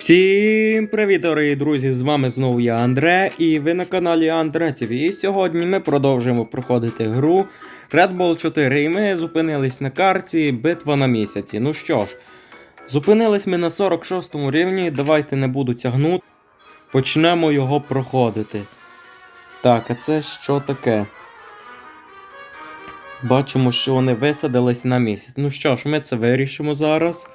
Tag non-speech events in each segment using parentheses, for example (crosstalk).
Всім привіт, дорогі друзі! З вами знову я Андре, і ви на каналі Андре ТВ. І сьогодні ми продовжуємо проходити гру Red Bull 4. І ми зупинились на карті Битва на місяці. Ну що ж, зупинились ми на 46 рівні. Давайте не буду тягнути. Почнемо його проходити. Так, а це що таке? Бачимо, що вони висадились на місяць. Ну що ж, ми це вирішимо зараз.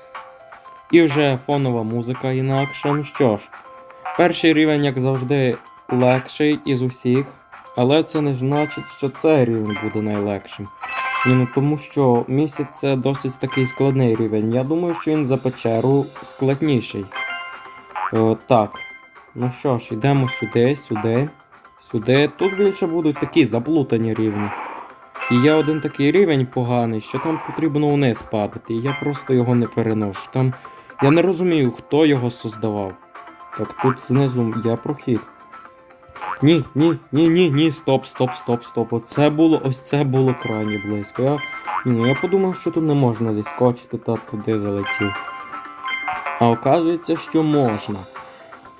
І вже фонова музика інакша. Ну що ж, перший рівень, як завжди, легший із усіх. Але це не значить, що цей рівень буде найлегшим. Ні, ну тому що місяць це досить такий складний рівень. Я думаю, що він за печеру складніший. Е, так. Ну що ж, йдемо сюди, сюди, сюди. Тут більше будуть такі заплутані рівні. І є один такий рівень поганий, що там потрібно вниз падати. І я просто його не переношу. Там я не розумію, хто його создавав. Так, тут знизу є прохід. Ні, ні, ні, ні, ні, стоп, стоп, стоп, стоп. Оце було, ось це було крайні близько. Я, ну, я подумав, що тут не можна зіскочити та туди залетів. А оказується, що можна.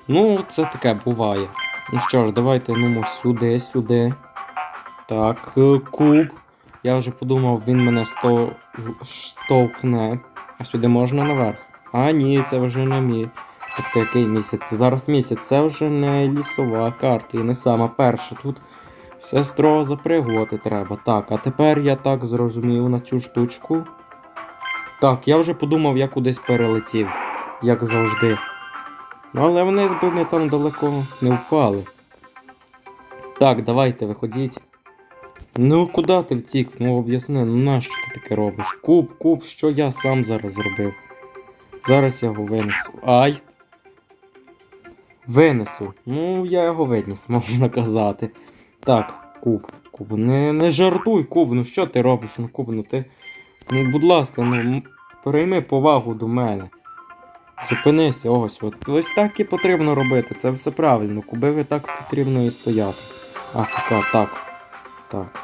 Ну, це таке буває. Ну що ж, давайте ну, сюди, сюди. Так, е, куб. Я вже подумав, він мене сто... штовхне. А сюди можна наверх. А ні, це вже не мій. Тобто який місяць? Зараз місяць, це вже не лісова карта і не сама перша. Тут все строго запригувати треба. Так, а тепер я так зрозумів на цю штучку. Так, я вже подумав, я кудись перелетів, як завжди. Ну, але вони би не там далеко не впали. Так, давайте, виходіть. Ну, куди ти втік? Ну об'ясни, ну нащо ти таке робиш? Куб, куб, що я сам зараз зробив? Зараз я його винесу. Ай! Винесу. Ну, я його виніс, можна казати. Так, куб, куб, не, не жартуй, куб, ну що ти робиш? Ну, куб, ну ти. Ну, будь ласка, ну прийми повагу до мене. Зупинися, ось от. Ось так і потрібно робити, це все правильно. Кубиви так потрібно і стояти. Афіка, так. Так.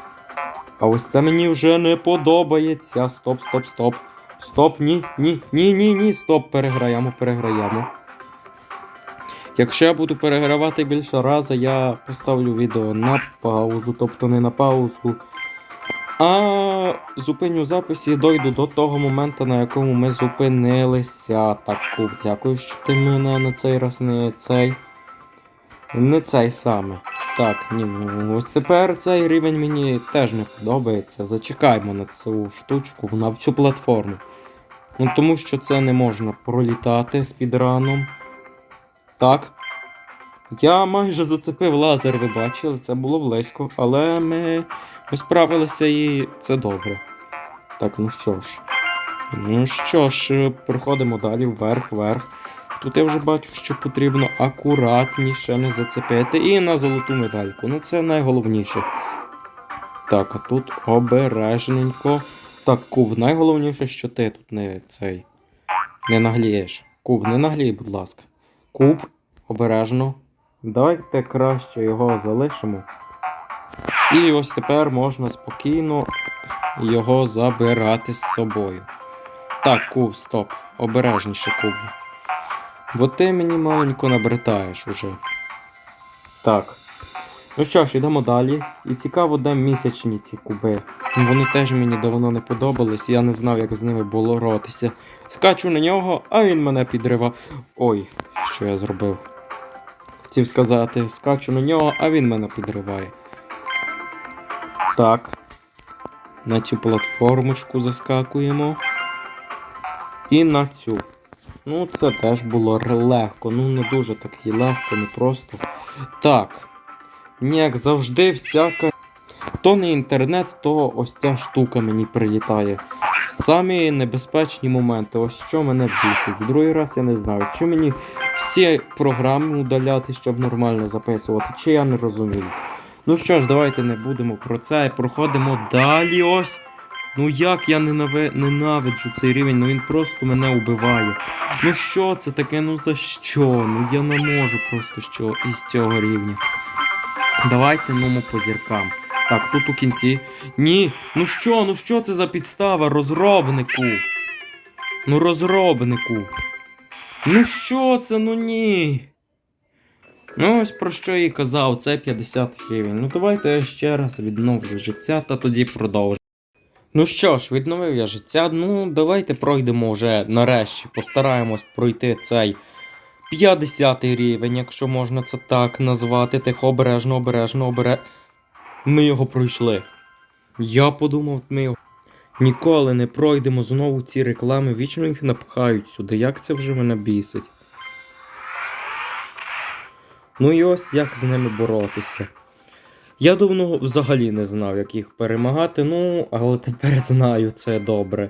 А ось це мені вже не подобається. Стоп, стоп, стоп. Стоп, ні, ні, ні, ні, ні, стоп, переграємо, переграємо. Якщо я буду перегравати більше разу, я поставлю відео на паузу, тобто не на паузу. А зупиню запис і дойду до того моменту, на якому ми зупинилися. Так, дякую, що ти мене на цей раз не цей. Не цей саме. Так, ні, ну ось тепер цей рівень мені теж не подобається. Зачекаймо на цю штучку, на цю платформу. Ну тому що це не можна пролітати спідраном. Так. Я майже зацепив лазер, ви бачили, це було близько, але ми, ми справилися і це добре. Так, ну що ж. Ну що ж, проходимо далі вверх, вверх. Тут я вже бачу, що потрібно акуратніше не зацепити. І на золоту медальку. Ну це найголовніше. Так, а тут обережненько. Так, Куб, найголовніше, що ти тут не цей. Не наглієш. Куб, не наглій, будь ласка. Куб, обережно. Давайте краще його залишимо. І ось тепер можна спокійно його забирати з собою. Так, куб, стоп. Обережніше, куб. Бо ти мені маленько набритаєш уже. Так. Ну що ж, йдемо далі. І цікаво, де місячні ці куби. Вони теж мені давно не подобались, я не знав, як з ними боротися. Скачу на нього, а він мене підривав. Ой, що я зробив. Хотів сказати, скачу на нього, а він мене підриває. Так. На цю платформочку заскакуємо. І на цю. Ну, це теж було легко. Ну, не дуже так і легко, не просто. Так. Як завжди, всяка. То не інтернет, то ось ця штука мені прилітає. Самі небезпечні моменти. Ось що мене бісить. Другий раз я не знаю, чи мені всі програми удаляти, щоб нормально записувати, чи я не розумію. Ну що ж, давайте не будемо про це. Проходимо далі ось. Ну як я ненави... ненавиджу цей рівень, ну він просто мене убиває. Ну що це таке, ну за що? Ну я не можу просто що із цього рівня. Давайте ну по зіркам. Так, тут у кінці. Ні, ну що, ну що це за підстава розробнику? Ну розробнику. Ну що це, ну ні. Ну, ось про що я і казав, це 50 рівень. Ну давайте я ще раз відновлю життя та тоді продовжу. Ну що ж, відновив я життя. Ну, давайте пройдемо вже нарешті. Постараємось пройти цей 50 рівень, якщо можна це так назвати. Тихо, обережно, обережно, обережно. Ми його пройшли. Я подумав, ми його. Ніколи не пройдемо знову ці реклами, вічно їх напхають сюди. Як це вже мене бісить? Ну і ось як з ними боротися. Я давно взагалі не знав, як їх перемагати, ну, але тепер знаю це добре.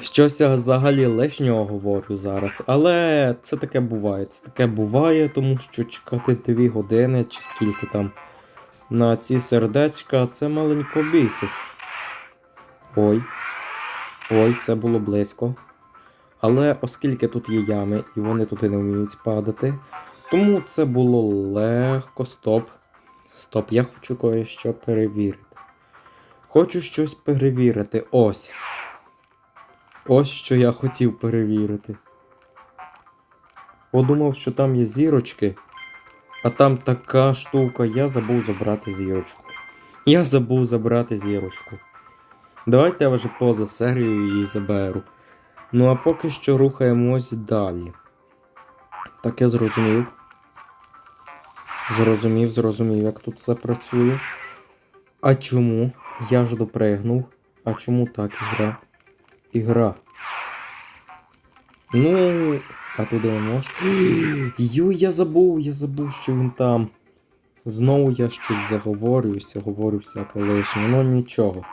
Щось я взагалі лишнього говорю зараз, але це таке буває. Це таке буває, тому що чекати 2 години чи скільки там на ці сердечка, це маленько бісить. Ой. Ой, це було близько. Але оскільки тут є ями і вони туди не вміють падати, тому це було легко. Стоп. Стоп, я хочу кое-що перевірити. Хочу щось перевірити. Ось. Ось що я хотів перевірити. Подумав, що там є зірочки, а там така штука, я забув забрати зірочку. Я забув забрати зірочку. Давайте я вже поза серією її заберу. Ну а поки що рухаємось далі. Так я зрозумів. Зрозумів, зрозумів, як тут все працює. А чому? Я ж допригнув. А чому так ігра? Ігра. Ну, а туди не можеш. Ю, я забув, я забув, що він там. Знову я щось заговорююся, говорю всяке лишнє, ну нічого.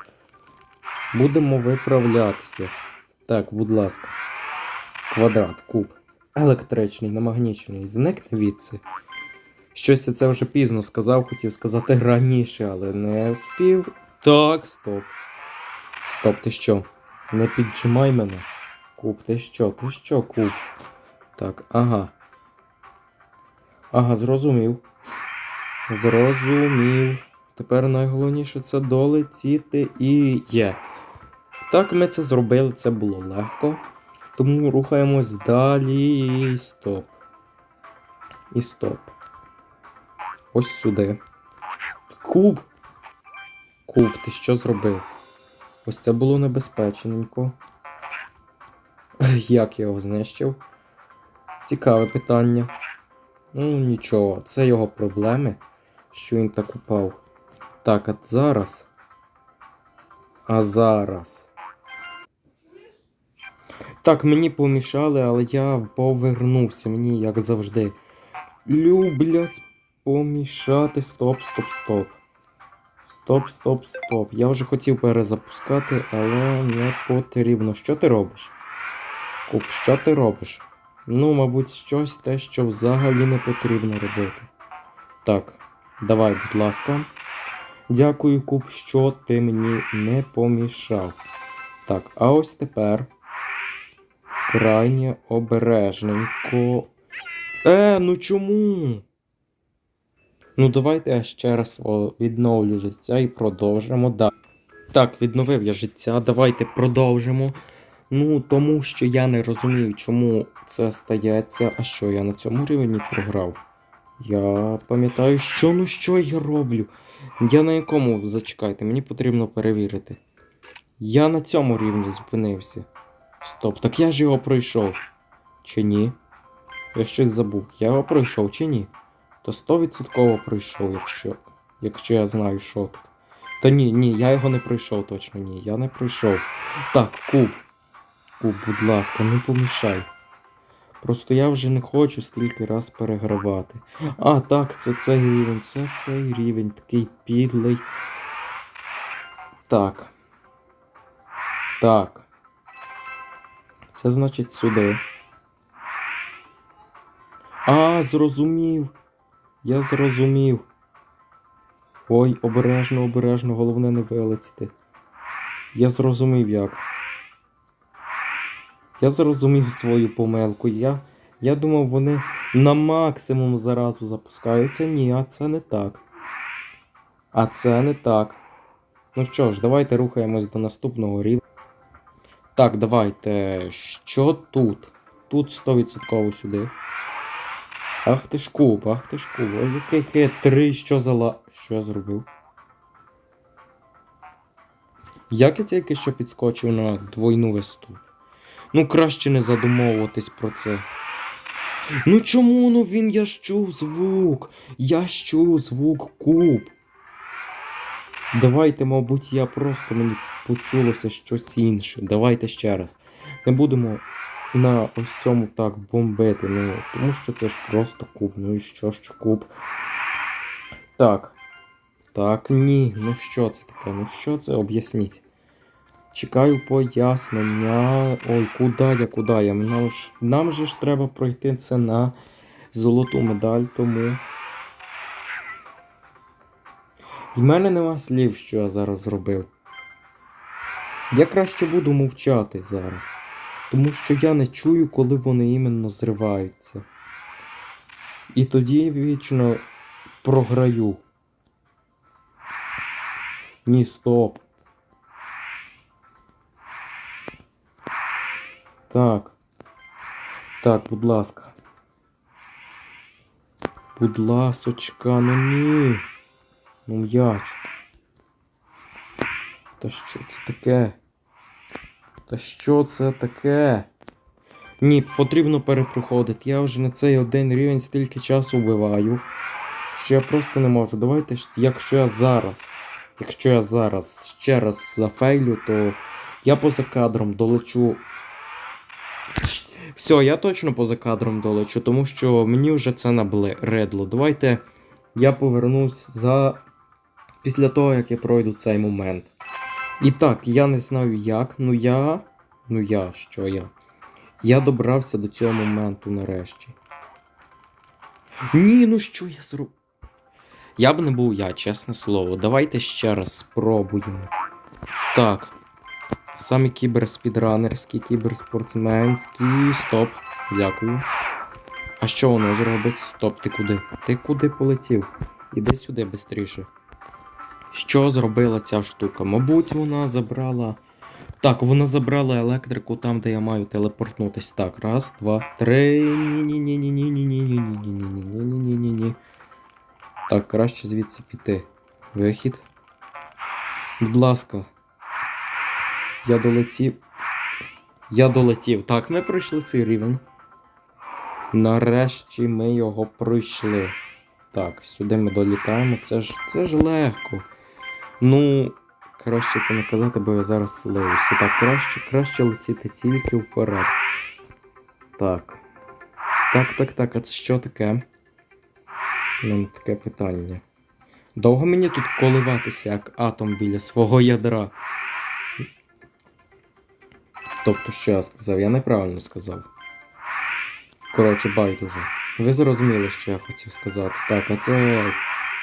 Будемо виправлятися. Так, будь ласка. Квадрат, куб. Електричний, намагнічений. Зникне відси. Щось це вже пізно сказав, хотів сказати раніше, але не спів. Так, стоп. Стоп, ти що? Не піджимай мене. Куб, ти що? Ти що, куб? Так, ага. Ага, зрозумів. Зрозумів. Тепер найголовніше це долетіти і є. Так, ми це зробили, це було легко. Тому рухаємось далі і стоп. І стоп. Ось сюди. Куб. Куб, ти що зробив? Ось це було небезпечненько. (laughs) Як я його знищив? Цікаве питання. Ну, нічого, це його проблеми, що він так упав. Так, а зараз. А зараз. Так, мені помішали, але я повернувся, мені як завжди. Люблять помішати. Стоп, стоп, стоп. Стоп, стоп, стоп. Я вже хотів перезапускати, але не потрібно. Що ти робиш? Куп, що ти робиш? Ну, мабуть, щось те, що взагалі не потрібно робити. Так, давай, будь ласка. Дякую, Куб, що ти мені не помішав. Так, а ось тепер. Крайнє обережненько. Е, ну чому? Ну, давайте я ще раз відновлю життя і продовжимо далі. Так, відновив я життя, давайте продовжимо. Ну, тому що я не розумію, чому це стається. А що, я на цьому рівні програв? Я пам'ятаю, що ну що я роблю. Я на якому зачекайте, мені потрібно перевірити. Я на цьому рівні зупинився. Стоп, так я ж його пройшов. Чи ні? Я щось забув. Я його пройшов чи ні? То 100% пройшов, якщо. Якщо я знаю, що тут. Та ні, ні, я його не пройшов точно, ні. Я не пройшов. Так, куб. Куб, будь ласка, не помішай. Просто я вже не хочу стільки раз перегравати. А, так, це цей рівень, це цей рівень, такий підлий. Так. Так. Це значить сюди. А, зрозумів. Я зрозумів. Ой, обережно, обережно, головне не вилетіти. Я зрозумів як. Я зрозумів свою помилку. Я, я думав, вони на максимум заразу запускаються. Ні, а це не так. А це не так. Ну що ж, давайте рухаємось до наступного рівня. Так, давайте. Що тут? тут 100% сюди. Ах ти ж куб, ах ти ж куб. Ой, який хитрий, що за ла... Що я зробив? Як я тільки що підскочив на двойну виступ? Ну, краще не задумовуватись про це. Ну чому ну він я ж чув звук? Я ж чув звук куб. Давайте, мабуть, я просто мені почулося щось інше. Давайте ще раз. Не будемо на ось цьому так бомбити. Ну, тому що це ж просто куб. Ну і що ж куб? Так. Так, ні. Ну що це таке? Ну що це? Об'ясніть. Чекаю пояснення. Ой, куди я, куди я? Нам ж, нам же ж треба пройти це на золоту медаль, тому. В мене нема слів, що я зараз зробив. Я краще буду мовчати зараз. Тому що я не чую, коли вони іменно зриваються. І тоді вічно програю. Ні, стоп. Так. Так, будь ласка. Будь ласочка, ну ні. Ну м'яч. Та що це таке? Та що це таке? Ні, потрібно перепроходити. Я вже на цей один рівень стільки часу вбиваю. Що я просто не можу. Давайте якщо я зараз. Якщо я зараз ще раз зафейлю, то я поза кадром долечу. Все, я точно поза кадром долечу, тому що мені вже це набридло. Давайте я повернусь за. Після того, як я пройду цей момент. І так, я не знаю як, ну я. Ну я, що я? Я добрався до цього моменту нарешті. Ні, ну що я зробив? Я б не був я, чесне слово. Давайте ще раз спробуємо. Так. Самі кіберспідранерські, кіберспортсменські. Стоп. Дякую. А що воно зробить? Стоп, ти куди? Ти куди полетів? Іди сюди швидше. Що зробила ця штука? Мабуть, вона забрала. Так, вона забрала електрику там, де я маю телепортнутись. Так, раз, два, три. Ні-ні-ні-ні-ні-ні-ні-ні-ні-ні-ні-ні-ні-ні-ні-ні. Так, краще звідси піти. Вихід. Будь ласка. Я долетів. Я долетів. Так, ми пройшли цей рівень. Нарешті ми його пройшли. Так, сюди ми долітаємо. Це ж це ж легко. Ну, краще це не казати, бо я зараз лився. Так, краще, краще летіти тільки вперед. Так. Так, так, так, а це що таке? Ну, таке питання. Довго мені тут коливатися, як атом біля свого ядра. Тобто, що я сказав? Я неправильно сказав. Коротше, байдуже. Ви зрозуміли, що я хотів сказати. Так, а це.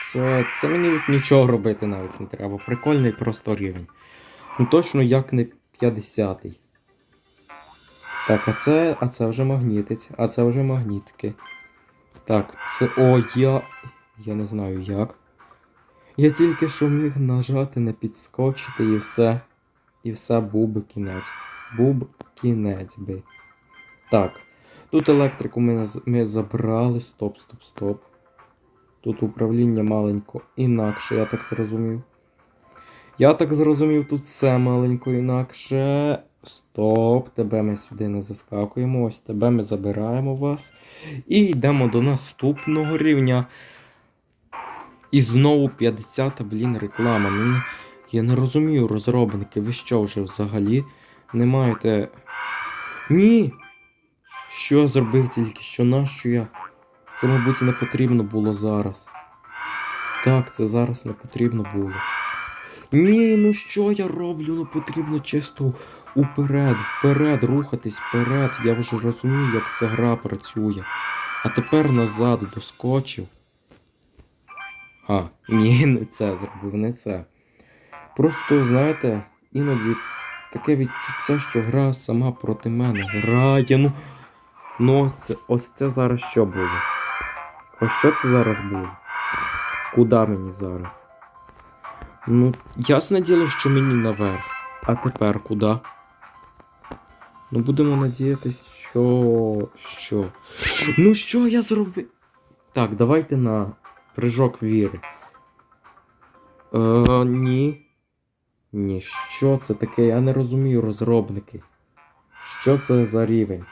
Це. Це мені нічого робити навіть не треба. Прикольний просто рівень. Ну точно як не 50-й. Так, а це. А це вже магнітить. А це вже магнітки. Так, це. О, я. Я не знаю як. Я тільки що міг нажати на підскочити і все. І все був кінець. Був кінець би. Так. Тут електрику ми, ми забрали. Стоп, стоп, стоп. Тут управління маленько інакше, я так зрозумів. Я так зрозумів, тут все маленько інакше. Стоп, тебе ми сюди не заскакуємо. Ось тебе ми забираємо вас. І йдемо до наступного рівня. І знову 50-та, блін, реклама. Я не розумію, розробники, ви що вже взагалі не маєте. Ні! Що я зробив тільки що нащо я? Це, мабуть, не потрібно було зараз. Так, це зараз не потрібно було. Ні, ну що я роблю? Ну потрібно чисто уперед, вперед, рухатись вперед. Я вже розумію, як ця гра працює. А тепер назад доскочив. А, ні, (laughs) не це зробив, не це. Просто, знаєте, іноді таке відчуття, що гра сама проти мене грає. Ну, ну ось це зараз що було? Ось що це зараз було? Куди мені зараз? Ну, ясне діло, що мені наверх. А тепер куди? Ну, будемо надіятись, Що? Що? Ну що я зробив? Так, давайте на прыжок віри. Е, ні. Ні, що це таке? Я не розумію розробники. Що це за рівень?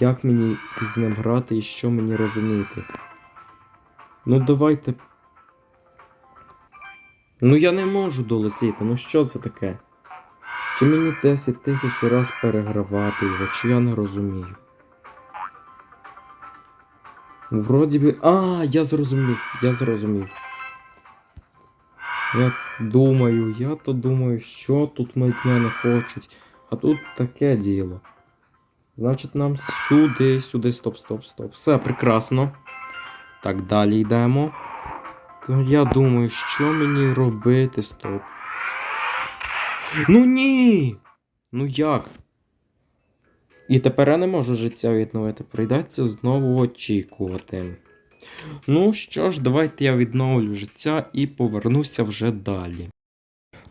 Як мені з ним грати і що мені розуміти? Ну давайте. Ну я не можу долетіти, ну що це таке? Чи мені 10 тисяч раз перегравати його, чи я не розумію? Вроді би. А, я зрозумів, я зрозумів. Я думаю, я то думаю, що тут від мене хочуть. А тут таке діло. Значить, нам сюди, сюди, стоп, стоп, стоп. Все прекрасно. Так, далі йдемо. То я думаю, що мені робити, стоп. Ну ні! Ну як? І тепер я не можу життя відновити. Прийдеться знову очікувати. Ну що ж, давайте я відновлю життя і повернуся вже далі.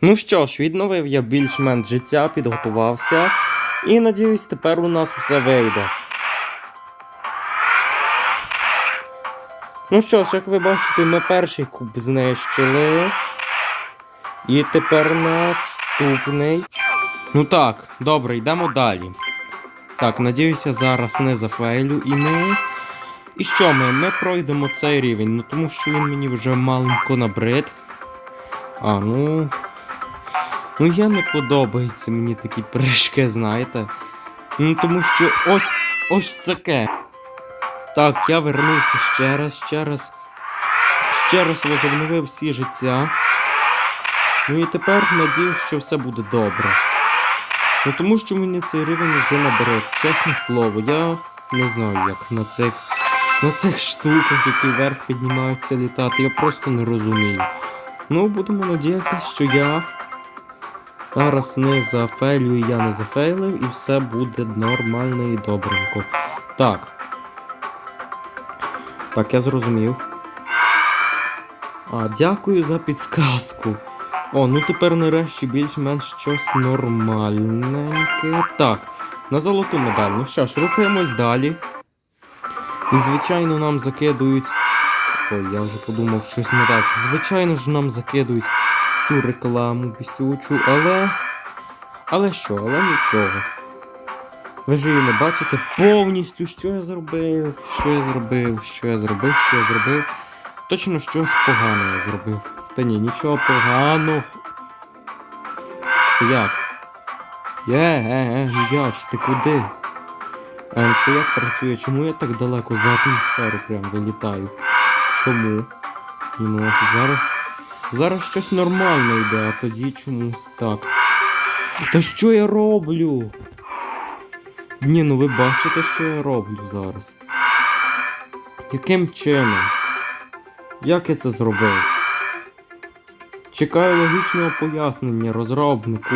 Ну що ж, відновив я більш-менш життя, підготувався. І надіюсь, тепер у нас усе вийде. Ну що ж, як ви бачите, ми перший куб знищили. І тепер наступний. Ну так, добре, йдемо далі. Так, надіюся, зараз не зафейлю і ми. І що ми? Ми пройдемо цей рівень, ну тому що він мені вже маленько набрид. А, ну. Ну я не подобається мені такі прыжки, знаєте. Ну тому що ось ось таке. Так, я вернувся ще раз, ще раз. Ще раз возобновив всі життя. Ну і тепер надіюсь, що все буде добре. Ну тому що мені цей рівень вже наберет. Чесне слово, я не знаю, як на цих на цих штуках, які вверх піднімаються літати, я просто не розумію. Ну, будемо надіятися, що я зараз не зафейлю, я не зафейлив, і все буде нормально і добренько. Так. Так, я зрозумів. А, дякую за підсказку. О, ну тепер нарешті більш-менш щось нормальненьке. Так, на золоту медаль. Ну що ж, рухаємось далі. І звичайно нам закидують. Ой, я вже подумав щось не так. Звичайно ж нам закидують цю рекламу бісючу, але. Але що, але нічого. Ви ж її не бачите повністю, що я зробив, що я зробив, що я зробив, що я зробив. Точно щось погане я зробив. Та ні, нічого поганого. Це як? Є, е, е, м'яч, ти куди? Е, це як працює? Чому я так далеко за атмосферу прям вилітаю? Чому? Можу. Зараз. Зараз щось нормально йде, а тоді чомусь так. Та що я роблю? Ні, ну ви бачите, що я роблю зараз. Яким чином? Як я це зробив? Чекаю логічного пояснення розробнику.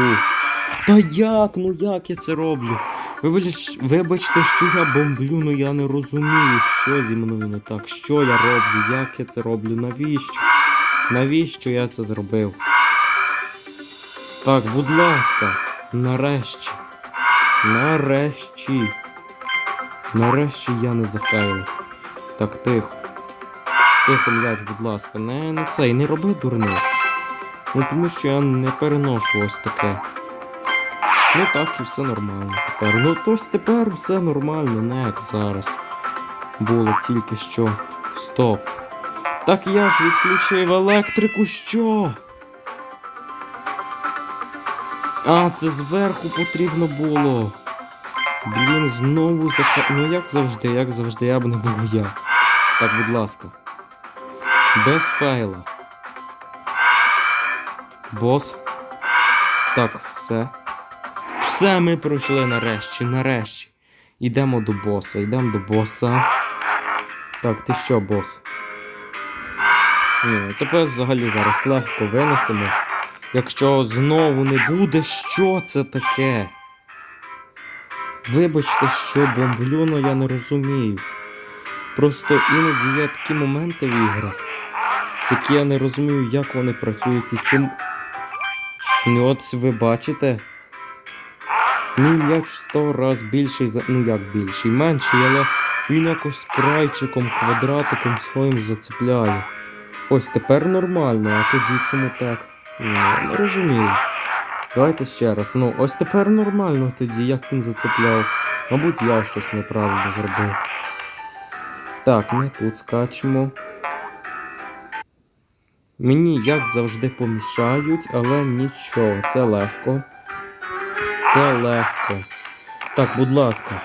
Та як? Ну як я це роблю? Вибач, вибачте, що я бомблю, ну я не розумію, що зі мною не так. Що я роблю, як я це роблю, навіщо? Навіщо я це зробив? Так, будь ласка, нарешті. Нарешті. Нарешті я не зафейлив. Так, тихо. Тихо, м'яч, будь ласка, не, не цей, не роби дурниць. Ну тому що я не переношу ось таке. Ну так і все нормально тепер. Ну тось тепер все нормально, не як зараз. Було тільки що. Стоп. Так я ж відключив електрику, що? А, це зверху потрібно було. Блін, знову зафа... Ну як завжди, як завжди, я б не був я. Так, будь ласка. Без файла. Бос. Так, все. Все ми пройшли нарешті, нарешті. Йдемо до боса, йдемо до боса. Так, ти що, бос? Ні, тепер взагалі зараз легко винесемо. Якщо знову не буде, що це таке? Вибачте, що бомблю, но я не розумію. Просто іноді є такі моменти в іграх, які я не розумію, як вони працюють і чим. Ну от ви бачите. Мій м'яч сто раз більший за. Ну як більший, менший, але він якось крайчиком, квадратиком своїм зацепляє. Ось тепер нормально, а тоді чому так? Ну, не розумію. Давайте ще раз. Ну, ось тепер нормально тоді, як він зацепляв. Мабуть, я щось неправильно зробив. Так, ми тут скачемо. Мені, як завжди, помішають, але нічого, це легко. Це легко. Так, будь ласка.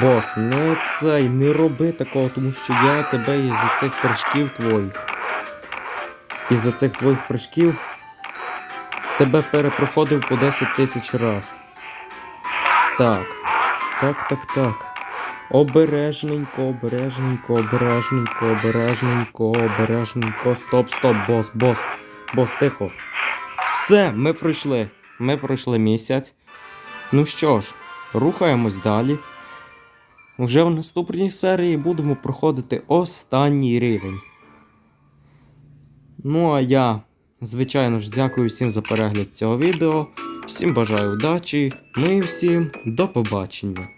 Бос, не цей, не роби такого, тому що я тебе із-за цих прыжків твоїх. Із-за цих твоїх прыжків тебе перепроходив по 10 тисяч раз. Так. Так, так, так. Обережненько, обережненько, обережненько, обережненько, обережненько. Стоп, стоп, бос, бос. Бос, тихо. Все, ми пройшли. Ми пройшли місяць. Ну що ж, рухаємось далі. Вже в наступній серії будемо проходити останній рівень. Ну а я, звичайно ж, дякую всім за перегляд цього відео. Всім бажаю удачі. Ну і всім до побачення.